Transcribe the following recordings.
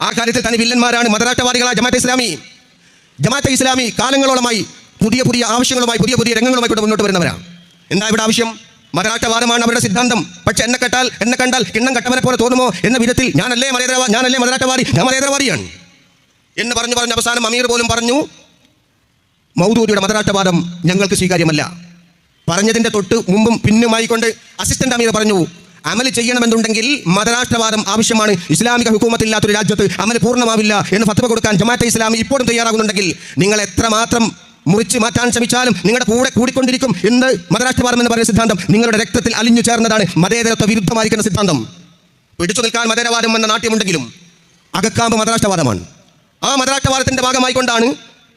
ആ കാര്യത്തിൽ തന്നെ വില്ലന്മാരാണ് മതരാട്ടവാദികളായ ജമാഅത്തെ ഇസ്ലാമി. ജമാഅത്തെ ഇസ്ലാമി കാലങ്ങളോളമായി പുതിയ പുതിയ ആവശ്യങ്ങളുമായി പുതിയ പുതിയ രംഗങ്ങളുമായി കൂടെ മുന്നോട്ട് വരുന്നവരാണ് എന്താ ഇവിടെ ആവശ്യം? മതരാട്ടവാദമാണ് അവരുടെ സിദ്ധാന്തം. പക്ഷെ എന്നെ കെട്ടാൽ എന്നെ കണ്ടാൽ കിണ്ണം കട്ടവനെ പോലെ തോന്നുമോ എന്ന വിധത്തിൽ ഞാനല്ലേ മതേതരവാ ഞാനല്ലേ മതരാട്ടവാദി ഞാൻ മതേതരവാദിയാണ്. എന്ന് പറഞ്ഞു പറഞ്ഞ അവസാനം അമീർ പോലും പറഞ്ഞു മൗദൂദിയുടെ മതരാട്ടവാദം ഞങ്ങൾക്ക് സ്വീകാര്യമല്ല. പറഞ്ഞതിന്റെ തൊട്ട് മുമ്പും പിന്നുമായിക്കൊണ്ട് അസിസ്റ്റന്റ് അമീർ പറഞ്ഞു അമൽ ചെയ്യണമെന്നുണ്ടെങ്കിൽ മതരാഷ്ട്രവാദം ആവശ്യമാണ്. ഇസ്ലാമിക ഹുക്കൂമത്തില്ലാത്തൊരു രാജ്യത്ത് അമൽ പൂർണമാവില്ല എന്ന് ഫത്വ കൊടുക്കാൻ ജമാഅത്തെ ഇസ്ലാമി ഇപ്പോഴും തയ്യാറാകുന്നുണ്ടെങ്കിൽ നിങ്ങൾ എത്രമാത്രം മുറിച്ച് മാറ്റാൻ ശ്രമിച്ചാലും നിങ്ങളുടെ കൂടെ കൂടിക്കൊണ്ടിരിക്കും എന്ന് മതരാഷ്ട്രവാദം എന്ന് പറയുന്ന സിദ്ധാന്തം നിങ്ങളുടെ രക്തത്തിൽ അലിഞ്ഞു ചേർന്നതാണ് മതേതരത്വ വിരുദ്ധമായിരിക്കുന്ന സിദ്ധാന്തം. പിടിച്ചു നിൽക്കാൻ മതേതരവാദം എന്ന നാട്യമുണ്ടെങ്കിലും അകക്കാമ്പ് മതരാഷ്ട്രവാദമാണ്. ആ മതരാഷ്ട്രവാദത്തിന്റെ ഭാഗമായിക്കൊണ്ടാണ്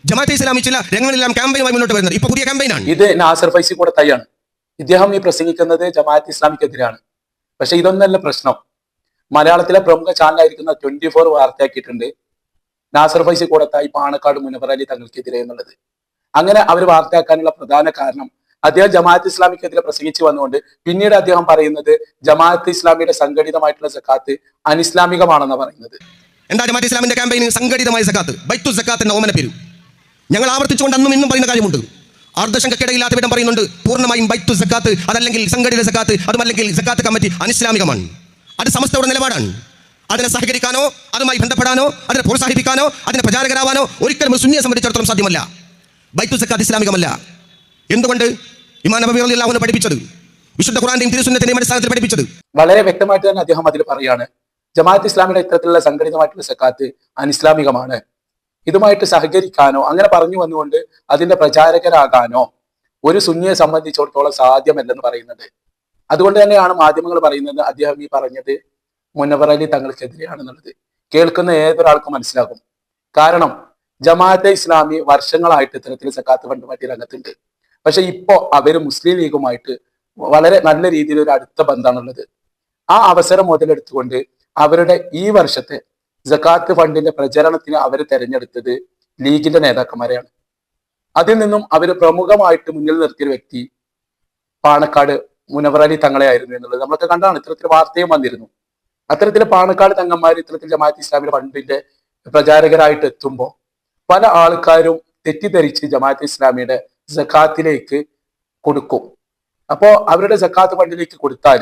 ജമാഅത്തെ ഇസ്ലാമി ചില രംഗങ്ങളെല്ലാം ക്യാമ്പയിനുമായി മുന്നോട്ട് വരുന്നത്. ഇപ്പൊ പുതിയ ക്യാമ്പയിനാണ്. ഇത് നാസർ ഫൈസി കൂടെ തയ്യാണ്. ഇദ്ദേഹം ഈ പ്രസംഗിക്കുന്നത് ജമാഅത്ത് ഇസ്ലാമിക്കെതിരാണ്. പക്ഷെ ഇതൊന്നല്ല പ്രശ്നം. മലയാളത്തിലെ പ്രമുഖ ചാനലായിരിക്കുന്ന ട്വന്റി ഫോർ വാർത്തയാക്കിയിട്ടുണ്ട്. നാസർ ഫൈസി കൂടത്തായി പാണക്കാട് മുനവർ അലി തങ്ങൾക്കെതിരെ എന്നുള്ളത്. അങ്ങനെ അവർ വാർത്തയാക്കാനുള്ള പ്രധാന കാരണം അദ്ദേഹം ജമാഅത്ത് ഇസ്ലാമിക്കെതിരെ പ്രസംഗിച്ചു വന്നുകൊണ്ട് പിന്നീട് അദ്ദേഹം പറയുന്നത് ജമാഅത്ത് ഇസ്ലാമിയുടെ സംഘടിതമായിട്ടുള്ള സക്കാത്ത് അനിസ്ലാമികമാണെന്ന് പറയുന്നത്. എന്താ ജമാഅത്ത് ഇസ്ലാമിന്റെ ക്യാമ്പയിന് സംഘടിതമായ സക്കാത്ത്? ബൈത്തു സക്കാത്ത് എന്ന ഓമന പേര്. ഞങ്ങൾ ആവർത്തിച്ചുകൊണ്ട് അന്നും ഇന്നും പറയുന്ന കാര്യമുണ്ട്. അർദ്ധശങ്കക്കിടയില്ലാത്ത വിധം പറയുന്നുണ്ട്. പൂർണമായും ബൈത്തു സക്കാത്ത് അതല്ലെങ്കിൽ സംഘടിത സക്കാത്ത് അതുമല്ലെങ്കിൽ സക്കാത്ത് കമ്മിറ്റി അനിസ്ലാമികമാണ്. അത് സമസ്തയുടെ നിലപാടാണ്. അതിനെ സഹകരിക്കാനോ അതുമായി ബന്ധപ്പെടാനോ അതിനെ പ്രോത്സാഹിപ്പിക്കാനോ അതിനെ പ്രചാരകരാവാനോ ഒരിക്കലും ഒരു സുന്നിയെ സംബന്ധിച്ചിടത്തോളം സാധ്യമല്ല. ബൈത്തു സക്കാത്ത് ഇസ്ലാമികമല്ല. എന്തുകൊണ്ട്? ഇമാൻ പഠിപ്പിച്ചത്. വിശുദ്ധ ഖുറാന്റെയും തിരുസുന്നത്തിന്റെയും അടിസ്ഥാനത്തിൽ പഠിപ്പിച്ചത്. വളരെ വ്യക്തമായിട്ട് തന്നെ അദ്ദേഹം അതിൽ പറയാണ്. ജമാഅത്ത് ഇസ്ലാമിയുടെ ഇത്തരത്തിലുള്ള സംഘടിതമായിട്ടുള്ള സക്കാത്ത് അനിസ്ലാമികമാണ്. ഇതുമായിട്ട് സഹകരിക്കാനോ അങ്ങനെ പറഞ്ഞു വന്നുകൊണ്ട് അതിന്റെ പ്രചാരകരാകാനോ ഒരു സുന്നിയെ സംബന്ധിച്ചിടത്തോളം സാധ്യമല്ലെന്ന് പറയുന്നത്. അതുകൊണ്ട് തന്നെയാണ് മാധ്യമങ്ങൾ പറയുന്നത് അദ്ദേഹം ഈ പറഞ്ഞത് മുനവർ അലി തങ്ങൾക്കെതിരെയാണെന്നുള്ളത്. കേൾക്കുന്ന ഏതൊരാൾക്കും മനസ്സിലാകും. കാരണം ജമാഅത്തെ ഇസ്ലാമി വർഷങ്ങളായിട്ട് ഇത്തരത്തിൽ സക്കാത്ത് ഫണ്ട് മറ്റു രംഗത്തുണ്ട്. പക്ഷെ ഇപ്പോ അവർ മുസ്ലിം ലീഗുമായിട്ട് വളരെ നല്ല രീതിയിൽ ഒരു അടുത്ത ബന്ധമാണുള്ളത് ആ അവസരം മുതലെടുത്തുകൊണ്ട് അവരുടെ ഈ വർഷത്തെ ജക്കാത്ത് ഫണ്ടിന്റെ പ്രചരണത്തിന് അവർ തെരഞ്ഞെടുത്തത് ലീഗിന്റെ നേതാക്കന്മാരെയാണ്. അതിൽ നിന്നും അവർ പ്രമുഖമായിട്ട് മുന്നിൽ നിർത്തിയ വ്യക്തി പാണക്കാട് മുനവർ അലി തങ്ങളെ ആയിരുന്നു എന്നുള്ളത് നമ്മളൊക്കെ കണ്ടാണ്. ഇത്തരത്തിൽ വാർത്തയും വന്നിരുന്നു. അത്തരത്തിൽ പാണക്കാട് തങ്ങന്മാർ ഇത്തരത്തിൽ ജമാഅത്ത് ഇസ്ലാമിയുടെ ഫണ്ടിന്റെ പ്രചാരകരായിട്ട് എത്തുമ്പോൾ പല ആൾക്കാരും തെറ്റിദ്ധരിച്ച് ജമാഅത്ത് ഇസ്ലാമിയുടെ ജക്കാത്തിലേക്ക് കൊടുക്കും. അപ്പോ അവരുടെ ജക്കാത്ത് ഫണ്ടിലേക്ക് കൊടുത്താൽ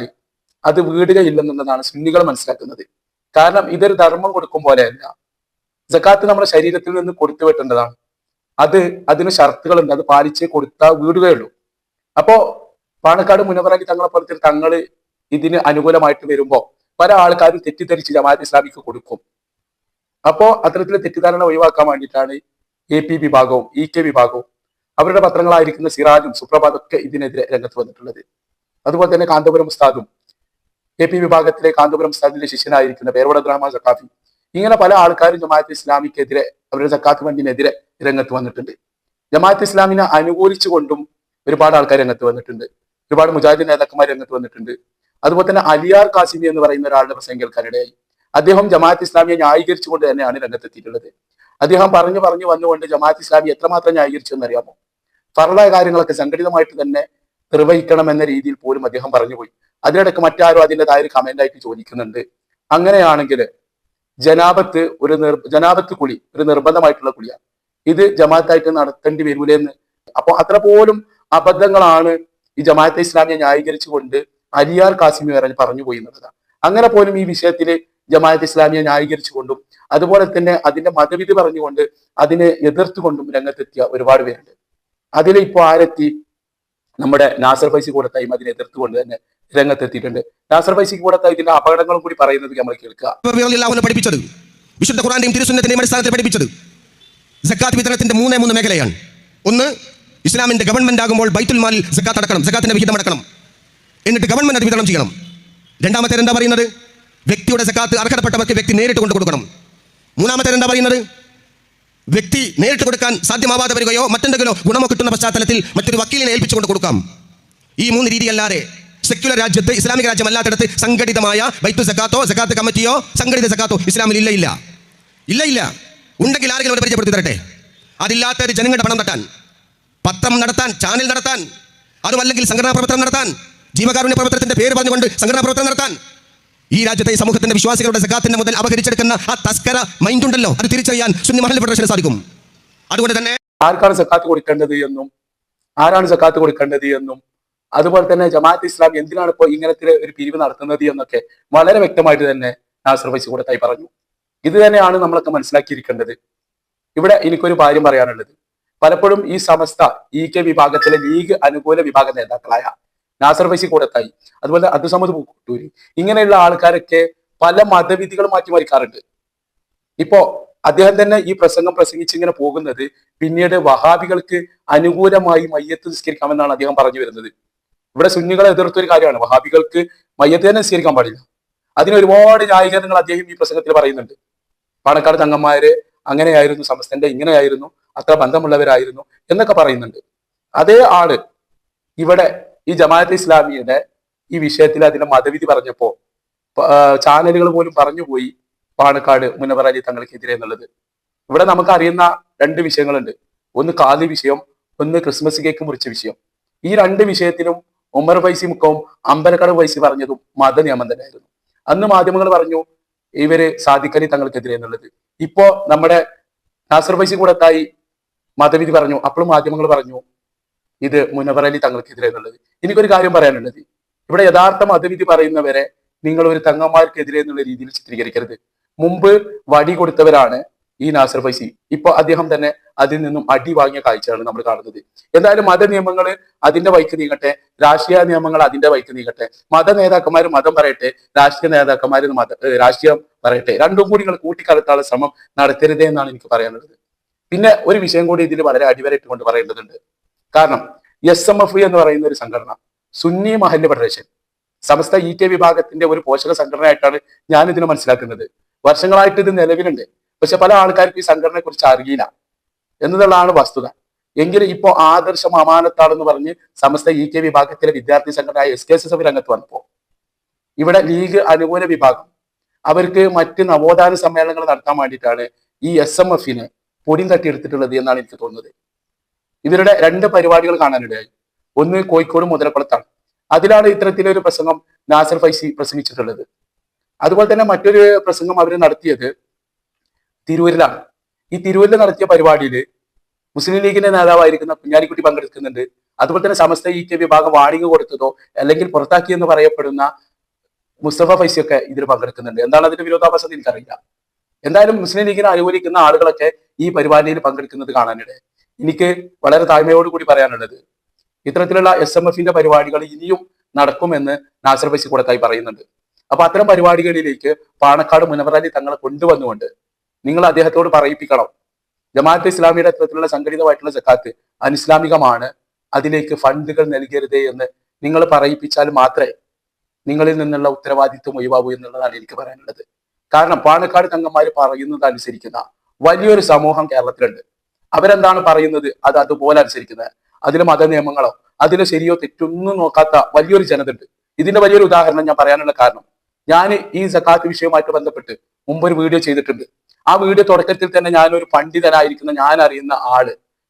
അത് വീടുകയില്ലെന്നുള്ളതാണ് സുന്നികൾ മനസ്സിലാക്കുന്നത്. കാരണം ഇതൊരു ധർമ്മം കൊടുക്കും പോലെയല്ല. ജക്കാത്ത് നമ്മുടെ ശരീരത്തിൽ നിന്ന് കൊടുത്തു വെട്ടേണ്ടതാണ്. അത് അതിന് ഷർത്തുകളുണ്ട്. അത് പാലിച്ച് കൊടുത്താൽ വീടുകയുള്ളൂ. അപ്പോ പാണക്കാട് മുനവറക്കി തങ്ങളെ പോലത്തെ തങ്ങൾ ഇതിന് അനുകൂലമായിട്ട് വരുമ്പോ പല ആൾക്കാരും തെറ്റിദ്ധരിച്ച് ജമാഅത്ത് ഇസ്ലാമിക്ക് കൊടുക്കും. അപ്പോ അത്തരത്തിലെ തെറ്റിദ്ധാരണ ഒഴിവാക്കാൻ വേണ്ടിയിട്ടാണ് എ പി വിഭാഗവും ഇ കെ വിഭാഗവും അവരുടെ പത്രങ്ങളായിരിക്കുന്ന സിറാജും സുപ്രഭാതൊക്കെ ഇതിനെതിരെ രംഗത്ത് വന്നിട്ടുള്ളത്. അതുപോലെ തന്നെ കാന്തപുരം ഉസ്താദും എ പി വിഭാഗത്തിലെ കാന്തപുരം ഉസ്താദിന്റെ ശിഷ്യനായിരിക്കുന്ന പേരോട് ദ്രാമ സക്കാഫി ഇങ്ങനെ പല ആൾക്കാരും ജമാഅത്ത് ഇസ്ലാമിക്കെതിരെ അവരുടെ സക്കാത്ത് ഫണ്ടിനെതിരെ രംഗത്ത് വന്നിട്ടുണ്ട്. ജമാഅത്ത് ഇസ്ലാമിനെ അനുകൂലിച്ചുകൊണ്ടും ഒരുപാട് ആൾക്കാർ രംഗത്ത് വന്നിട്ടുണ്ട്. ഒരുപാട് മുജാഹിദ് നേതാക്കന്മാർ രംഗത്ത് വന്നിട്ടുണ്ട്. അതുപോലെ തന്നെ അലിയാർ കാസിമി എന്ന് പറയുന്ന ഒരാളുടെ പ്രസംഗം കേൾക്കാനിടയായി. അദ്ദേഹം ജമാഅത്ത് ഇസ്ലാമിയെ ന്യായീകരിച്ചുകൊണ്ട് തന്നെയാണ് രംഗത്തെത്തിയിട്ടുള്ളത്. അദ്ദേഹം പറഞ്ഞു പറഞ്ഞു വന്നുകൊണ്ട് ജമാഅത്ത് ഇസ്ലാമി എത്രമാത്രം ന്യായീകരിച്ചു എന്നറിയാമോ ഫറളായ കാര്യങ്ങളൊക്കെ സംഘടിതമായിട്ട് തന്നെ നിർവഹിക്കണം എന്ന രീതിയിൽ പോലും അദ്ദേഹം പറഞ്ഞുപോയി. അതിനിടയ്ക്ക് മറ്റാരും അതിന്റെതായ ഒരു കമന്റ് ആയിട്ട് ചോദിക്കുന്നുണ്ട്. അങ്ങനെയാണെങ്കിൽ ജനാപത്ത് ഒരു നിർ ജനാപത്ത് കുളി ഒരു നിർബന്ധമായിട്ടുള്ള കുളിയാണ്. ഇത് ജമാഅത്തായിട്ട് നടത്തേണ്ടി വരൂലേ എന്ന് അപ്പൊ അത്ര പോലും അബദ്ധങ്ങളാണ് ഈ ജമാഅത്തെ ഇസ്ലാമിയെ ന്യായീകരിച്ചുകൊണ്ട് അലിയാർ കാസിമി വരെ പറഞ്ഞു പോയി എന്നുള്ളതാണ്. അങ്ങനെ പോലും ഈ വിഷയത്തിൽ ജമാഅത്ത് ഇസ്ലാമിയെ ന്യായീകരിച്ചുകൊണ്ടും അതുപോലെ തന്നെ അതിന്റെ മതവിധി പറഞ്ഞുകൊണ്ട് അതിനെ എതിർത്തുകൊണ്ടും രംഗത്തെത്തിയ ഒരുപാട് പേരുണ്ട്. അതിൽ ഇപ്പോൾ ആരെത്തി? നമ്മുടെ നാസർ ഫൈസി കൂടത്തായും അതിനെ എതിർത്തുകൊണ്ട് തന്നെ രംഗത്തെത്തിയിട്ടുണ്ട്. നാസർ ബൈസിക്ക് കൂടെ ഇതിന്റെ അപകടങ്ങളും കൂടി പറയുന്നത് നമ്മൾ കേൾക്കുക. പഠിപ്പിച്ചത്. വിശുദ്ധ പഠിപ്പിച്ചത്. സക്കാത്ത് മൂന്ന് മേഖലയാണ്. ഒന്ന് ഇസ്ലാമിന്റെ ഗവൺമെന്റ് ആകുമ്പോൾ ബൈത്തുൽ മാലിൽ സക്കാത്ത് അടക്കണം സക്കാത്തിന്റെ വിഹിതം അടക്കണം. എന്നിട്ട് ഗവൺമെന്റ് അത് വിതരണം ചെയ്യണം. രണ്ടാമത്തെ എന്താ പറയുന്നത്? വ്യക്തിയുടെ സക്കാത്ത് അർഹതപ്പെട്ടവർക്ക് വ്യക്തി നേരിട്ട് കൊണ്ടു കൊടുക്കണം. മൂന്നാമത്തെ എന്താ പറയുന്നത്? വ്യക്തി നേരിട്ട് കൊടുക്കാൻ സാധ്യമാവാതെ വരികയോ മറ്റെന്തെങ്കിലോ ഗുണമോ കിട്ടുന്ന പശ്ചാത്തലത്തിൽ മറ്റൊരു വക്കീലിനെ ഏൽപ്പിച്ചുകൊണ്ട് കൊടുക്കാം. ഈ മൂന്ന് രീതിയല്ലാതെ സെക്യുലർ രാജ്യത്ത് ഇസ്ലാമിക രാജ്യമല്ലാത്തടത്ത് സംഘടിതമായ ബൈത്തു സക്കാത്തോ സക്കാത്ത് കമ്മിറ്റിയോ സംഘടിത സക്കാത്തോ ഇസ്ലാമിൽ ഇല്ല ഇല്ല. ഇല്ല ഇല്ല. ഉണ്ടെങ്കിൽ ആരെങ്കിലും അവിടെ പരിചയപ്പെടുത്തി തരട്ടെ അതില്ലാത്തൊരു ജനങ്ങളുടെ പണം തട്ടാൻ പത്രം നടത്താൻ ചാനൽ നടത്താൻ അതുമല്ലെങ്കിൽ സംഘടനാ പ്രവർത്തനം നടത്താൻ ജീവകാരുണ്യ പ്രവർത്തനത്തിന്റെ പേര് പറഞ്ഞുകൊണ്ട് സംഘടനാ പ്രവർത്തനം നടത്താൻ. ഈ രാജ്യത്തെ സമൂഹത്തിന്റെ വിശ്വാസികളുടെ സഖാത്തിന്റെ മുതൽ അപഹരിച്ചെടുക്കുന്ന ആ തസ്കര മൈൻഡ് ഉണ്ടല്ലോ അത് തിരിച്ചറിയാൻ സുന്നി മഹൽ ഫെഡറേഷന് സാധിക്കും. അതുകൊണ്ട് തന്നെ ആർക്കാണ് സക്കാത്ത് കൊടുക്കേണ്ടത് എന്നും ആരാണ് സക്കാത്ത് കൊടുക്കേണ്ടത് എന്നും അതുപോലെ തന്നെ ജമാഅത്ത് ഇസ്ലാം എന്തിനാണ് ഇപ്പോൾ ഇങ്ങനത്തെ ഒരു പിരിവ് നടത്തുന്നത് എന്നൊക്കെ വളരെ വ്യക്തമായിട്ട് തന്നെ നാസർ ഫൈസി കൂടത്തായി പറഞ്ഞു. ഇത് തന്നെയാണ് നമ്മളൊക്കെ മനസ്സിലാക്കിയിരിക്കേണ്ടത്. ഇവിടെ എനിക്കൊരു കാര്യം പറയാനുള്ളത്. പലപ്പോഴും ഈ സമസ്ത ഇ കെ വിഭാഗത്തിലെ ലീഗ് അനുകൂല വിഭാഗ നേതാക്കളായ നാസർ ഫൈസി കൂടത്തായി അതുപോലെ അബ്ദുസമദ് പൂക്കൂട്ടൂരി ഇങ്ങനെയുള്ള ആൾക്കാരൊക്കെ പല മതവിധികൾ മാറ്റിമറിക്കാറുണ്ട്. ഇപ്പോ അദ്ദേഹം തന്നെ ഈ പ്രസംഗം പ്രസംഗിച്ച് ഇങ്ങനെ പോകുന്നത് പിന്നീട് വഹാബികൾക്ക് അനുകൂലമായി മയ്യത്ത് നിസ്കരിക്കാമെന്നാണ് അദ്ദേഹം പറഞ്ഞു വരുന്നത്. ഇവിടെ സുന്നികളെ എതിർത്തൊരു കാര്യമാണ്. വഹാബികൾക്ക് മയ്യത്ത് തന്നെ സ്വീകരിക്കാൻ പാടില്ല. അതിന് ഒരുപാട് ന്യായീകരണങ്ങൾ അദ്ദേഹം ഈ പ്രസംഗത്തിൽ പറയുന്നുണ്ട്. പാണക്കാട് തങ്ങന്മാര് അങ്ങനെയായിരുന്നു സമസ്തന്റെ ഇങ്ങനെയായിരുന്നു അത്ര ബന്ധമുള്ളവരായിരുന്നു എന്നൊക്കെ പറയുന്നുണ്ട്. അതേ ആൾ ഇവിടെ ഈ ജമാഅത്ത് ഇസ്ലാമിയുടെ ഈ വിഷയത്തിൽ അതിന്റെ മതവിധി പറഞ്ഞപ്പോ ചാനലുകൾ പോലും പറഞ്ഞുപോയി പാണക്കാട് മുനവർ അലി തങ്ങൾക്കെതിരെ എന്നുള്ളത്. ഇവിടെ നമുക്ക് അറിയുന്ന രണ്ട് വിഷയങ്ങളുണ്ട്. ഒന്ന് കാതി വിഷയം ഒന്ന് ക്രിസ്മസ് കേക്ക് മുറിച്ച വിഷയം. ഈ രണ്ട് വിഷയത്തിലും ഉമ്മർ ഫൈസി മുക്കവും അമ്പലക്കട ഫൈസി പറഞ്ഞതും മതനിയമം തന്നെയായിരുന്നു. അന്ന് മാധ്യമങ്ങൾ പറഞ്ഞു ഇവർ സാധിക്കലി തങ്ങൾക്കെതിരെ എന്നുള്ളത്. ഇപ്പോ നമ്മുടെ നാസർ ഫൈസി കൂടത്തായി മതവിധി പറഞ്ഞു. അപ്പോഴും മാധ്യമങ്ങൾ പറഞ്ഞു ഇത് മുനവർ അലി തങ്ങൾക്കെതിരെ എന്നുള്ളത്. എനിക്കൊരു കാര്യം പറയാനുള്ളത്. ഇവിടെ യഥാർത്ഥ മതവിധി പറയുന്നവരെ നിങ്ങൾ ഒരു തങ്ങന്മാർക്കെതിരെ എന്നുള്ള രീതിയിൽ ചിത്രീകരിക്കരുത്. മുമ്പ് വടി കൊടുത്തവരാണ് ഈ നാസർ ഫൈസി. ഇപ്പൊ അദ്ദേഹം തന്നെ അതിൽ നിന്നും അടി വാങ്ങിയ കാഴ്ചയാണ് നമ്മൾ കാണുന്നത്. എന്തായാലും മത നിയമങ്ങൾ അതിന്റെ വൈക്ക് നീങ്ങട്ടെ രാഷ്ട്രീയ നിയമങ്ങൾ അതിന്റെ വൈക്ക് നീങ്ങട്ടെ. മത നേതാക്കന്മാർ മതം പറയട്ടെ രാഷ്ട്രീയ നേതാക്കന്മാർ മത രാഷ്ട്രീയം പറയട്ടെ. രണ്ടും കൂടി നിങ്ങൾ കൂട്ടിക്കലർത്താനുള്ള ശ്രമം നടത്തരുതേ എന്നാണ് എനിക്ക് പറയാനുള്ളത്. പിന്നെ ഒരു വിഷയം കൂടി ഇതിൽ വളരെ അടിവരയിട്ടുകൊണ്ട് പറയേണ്ടതുണ്ട്. കാരണം എസ് എം എഫ് എന്ന് പറയുന്ന ഒരു സംഘടന സുന്നി മഹല്ല് ഫെഡറേഷൻ സമസ്ത ഇ ടി വിഭാഗത്തിന്റെ ഒരു പോഷക സംഘടനയായിട്ടാണ് ഞാൻ ഇതിനെ മനസ്സിലാക്കുന്നത്. വർഷങ്ങളായിട്ട് ഇത് നിലവിലുണ്ട്. പക്ഷെ പല ആൾക്കാർക്ക് ഈ സംഘടനയെ കുറിച്ച് അറിയില്ല. എന്നതുള്ളതാണ് വസ്തുത. എങ്കിലും ഇപ്പോൾ ആദർശം അമാനത്താണെന്ന് പറഞ്ഞ് സമസ്ത ഇ കെ വിഭാഗത്തിലെ വിദ്യാർത്ഥി സംഘടനയായ എസ് കെ എസ് എഫ് രംഗത്ത് വന്നപ്പോൾ ഇവിടെ ലീഗ് അനുകൂല വിഭാഗം. അവർക്ക് മറ്റ് നവോത്ഥാന സമ്മേളനങ്ങൾ നടത്താൻ വേണ്ടിയിട്ടാണ് ഈ എസ് എം എഫിനെ പൊടിയും തട്ടിയെടുത്തിട്ടുള്ളത് എന്നാണ് എനിക്ക് തോന്നുന്നത്. ഇവരുടെ രണ്ട് പരിപാടികൾ കാണാനിടയായി. ഒന്ന് കോഴിക്കോട് മുതലക്കുളത്താണ്. അതിലാണ് ഇത്തരത്തിലൊരു പ്രസംഗം നാസർ ഫൈസി പ്രസംഗിച്ചിട്ടുള്ളത്. അതുപോലെ തന്നെ മറ്റൊരു പ്രസംഗം അവർ നടത്തിയത് തിരൂരിലാണ്. ഈ തിരൂരിൽ നടത്തിയ പരിപാടിയിൽ മുസ്ലിം ലീഗിന്റെ നേതാവായിരിക്കുന്ന കുഞ്ഞാലിക്കുട്ടി പങ്കെടുക്കുന്നുണ്ട്. അതുപോലെ തന്നെ സമസ്ത ഇ കെ വിഭാഗം വാണിംഗ് കൊടുത്തതോ അല്ലെങ്കിൽ പുറത്താക്കി എന്ന് പറയപ്പെടുന്ന മുസ്തഫ ഫൈസിയൊക്കെ ഇതിൽ പങ്കെടുക്കുന്നുണ്ട്. എന്താണ് അതിന്റെ വിരോധാഭാസം എനിക്കറിയില്ല. എന്തായാലും മുസ്ലിം ലീഗിനെ അനുകൂലിക്കുന്ന ആളുകളൊക്കെ ഈ പരിപാടിയിൽ പങ്കെടുക്കുന്നത് കാണാനിടെ എനിക്ക് വളരെ താഴ്മയോട് കൂടി പറയാനുള്ളത് ഇത്തരത്തിലുള്ള എസ് എം എഫിന്റെ പരിപാടികൾ ഇനിയും നടക്കുമെന്ന് നാസർ ഫൈസി കൂടത്തായി പറയുന്നുണ്ട്. അപ്പൊ അത്തരം പരിപാടികളിലേക്ക് പാണക്കാട് മുനവറാലി തങ്ങളെ കൊണ്ടുവന്നുകൊണ്ട് നിങ്ങൾ അദ്ദേഹത്തോട് പറയിപ്പിക്കണം. ജമാഅത്ത് ഇസ്ലാമിയുടെ തരത്തിലുള്ള സംഘടിതമായിട്ടുള്ള ജക്കാത്ത് അനിസ്ലാമികമാണ്. അതിലേക്ക് ഫണ്ടുകൾ നൽകരുതേ എന്ന് നിങ്ങൾ പറയിപ്പിച്ചാൽ മാത്രമേ നിങ്ങളിൽ നിന്നുള്ള ഉത്തരവാദിത്വം ഒഴിവാകൂ എന്നുള്ളതാണ് എനിക്ക് പറയാനുള്ളത്. കാരണം പാണക്കാട് തങ്ങന്മാർ പറയുന്നത് അനുസരിക്കുന്ന വലിയൊരു സമൂഹം കേരളത്തിലുണ്ട്. അവരെന്താണ് പറയുന്നത്? അത് അതുപോലെ അനുസരിക്കുന്നത്. അതിലെ മത നിയമങ്ങളോ അതിലെ ശരിയോ തെറ്റൊന്നും നോക്കാത്ത വലിയൊരു ജനത ഉണ്ട് ഇതിന്റെ വലിയൊരു ഉദാഹരണം ഞാൻ പറയാനുള്ള കാരണം ഞാൻ ഈ സക്കാത്ത് വിഷയവുമായിട്ട് ബന്ധപ്പെട്ട് മുമ്പ് ഒരു വീഡിയോ ചെയ്തിട്ടുണ്ട്. ആ വീഡിയോ തുടക്കത്തിൽ തന്നെ ഞാനൊരു പണ്ഡിതനായിരിക്കുന്ന ഞാൻ അറിയുന്ന ആൾ.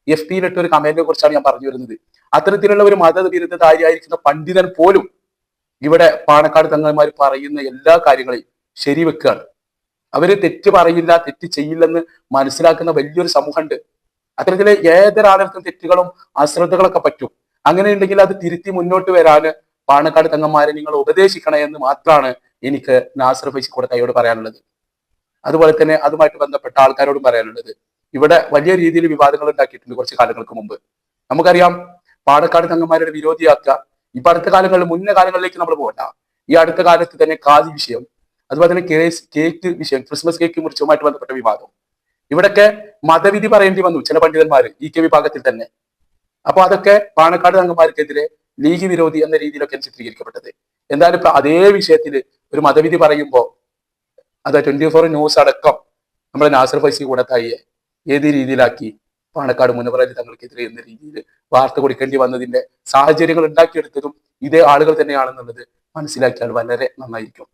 എഫ് പിയിലിട്ട ഒരു കമന്റിനെ കുറിച്ചാണ് ഞാൻ പറഞ്ഞു വരുന്നത്. അത്തരത്തിലുള്ള ഒരു മതവിരുദ്ധധാരിയായിരിക്കുന്ന പണ്ഡിതൻ പോലും ഇവിടെ പാണക്കാട് തങ്ങന്മാർ പറയുന്ന എല്ലാ കാര്യങ്ങളെയും ശരിവെക്കുകയാണ്. അവർ തെറ്റ് പറയില്ല തെറ്റ് ചെയ്യില്ലെന്ന് മനസ്സിലാക്കുന്ന വലിയൊരു സമൂഹമുണ്ട്. അത്തരത്തിലെ ഏതൊരാളുകൾക്കും തെറ്റുകളും അശ്രദ്ധകളൊക്കെ പറ്റും. അങ്ങനെയുണ്ടെങ്കിൽ അത് തിരുത്തി മുന്നോട്ട് വരാന് പാണക്കാട് തങ്ങന്മാരെ നിങ്ങൾ ഉപദേശിക്കണേ എന്ന് മാത്രമാണ് എനിക്ക് നാസർ ഫൈസി കൈയോട് പറയാനുള്ളത്. അതുപോലെ തന്നെ അതുമായിട്ട് ബന്ധപ്പെട്ട ആൾക്കാരോടും പറയാനുള്ളത്. ഇവിടെ വലിയ രീതിയിൽ വിവാദങ്ങൾ ഉണ്ടാക്കിയിട്ടുണ്ട് കുറച്ച് കാലങ്ങൾക്ക് മുമ്പ്. നമുക്കറിയാം പാണക്കാട് തങ്ങന്മാരുടെ വിരോധിയാക്കുക ഇപ്പൊ അടുത്ത കാലങ്ങളിൽ മുന്നേ കാലങ്ങളിലേക്ക് നമ്മൾ പോകണ്ട ഈ അടുത്ത കാലത്ത് തന്നെ കാതി വിഷയം അതുപോലെ തന്നെ കേസ് കേക്ക് വിഷയം ക്രിസ്മസ് കേക്ക് മുറിച്ചുമായിട്ട് ബന്ധപ്പെട്ട വിവാദം. ഇവിടൊക്കെ മതവിധി പറയേണ്ടി വന്നു ചില പണ്ഡിതന്മാർ ഇ കെ വിഭാഗത്തിൽ തന്നെ. അപ്പൊ അതൊക്കെ പാണക്കാട് തങ്ങന്മാർക്കെതിരെ ലീഗ് വിരോധി എന്ന രീതിയിലൊക്കെ ചിത്രീകരിക്കപ്പെട്ടത്. എന്തായാലും ഇപ്പൊ അതേ വിഷയത്തിൽ ഒരു മതവിധി പറയുമ്പോൾ അത് ട്വന്റി ഫോർ ന്യൂസ് അടക്കം നമ്മുടെ നാസർ ഫൈസി കൂടത്തായിയെ ഏത് രീതിയിലാക്കി പാണക്കാട് മുനവറയിൽ തങ്ങൾക്കെതിരെ എന്ന രീതിയിൽ വാർത്ത കൊടുക്കേണ്ടി വന്നതിന്റെ സാഹചര്യങ്ങൾ ഉണ്ടാക്കിയെടുത്തതും ഇതേ ആളുകൾ തന്നെയാണെന്നുള്ളത് മനസ്സിലാക്കിയാൽ വളരെ നന്നായിരിക്കും.